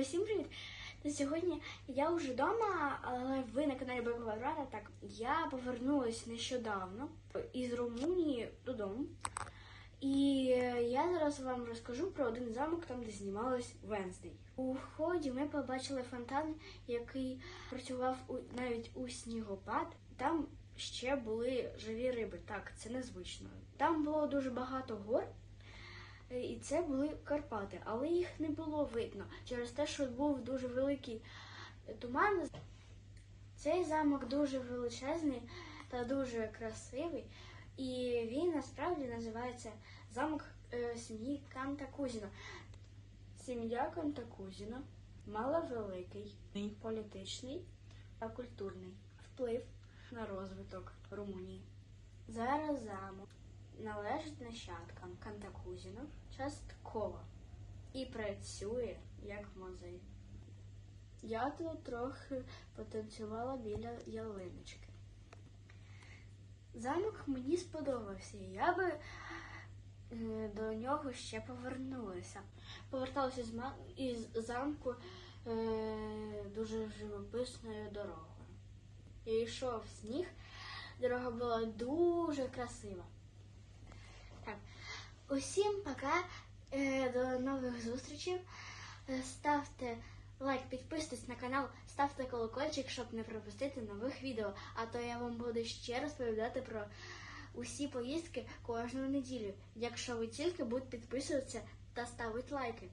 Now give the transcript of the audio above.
Усім привіт! Та сьогодні я вже вдома, але ви на каналі Бекова Рада. Так, я повернулася нещодавно із Румунії додому. І я зараз вам розкажу про один замок, там де знімалась Венздей. У вході ми побачили фонтан, який працював у, навіть у снігопад. Там ще були живі риби. Так, це незвично. Там було дуже багато гор. Е, І це були Карпати, але їх не було видно через те, що був дуже великий е, туман. Цей замок дуже величезний та дуже красивий, і він насправді називається замок е, сім'ї Кантакузіна. Сім'я Кантакузіна мала великий політичний та культурний вплив на розвиток Румунії. Зараз замок належить нащадкам Кантакузіна частково і працює як музей. Я тут трохи потанцювала біля ялиночки. Замок мені сподобався, і я би е, до нього ще повернулася. Поверталася із замку е, дуже живописною дорогою. Я йшов сніг, дорога була дуже красива. Усім пока. Е, До нових зустрічей. Е, Ставте лайк, підписуйтесь на канал, ставте колокольчик, щоб не пропустити нових відео. А то я вам буду ще розповідати про усі поїздки кожну неділю, якщо ви тільки будете підписуватися та ставити лайки.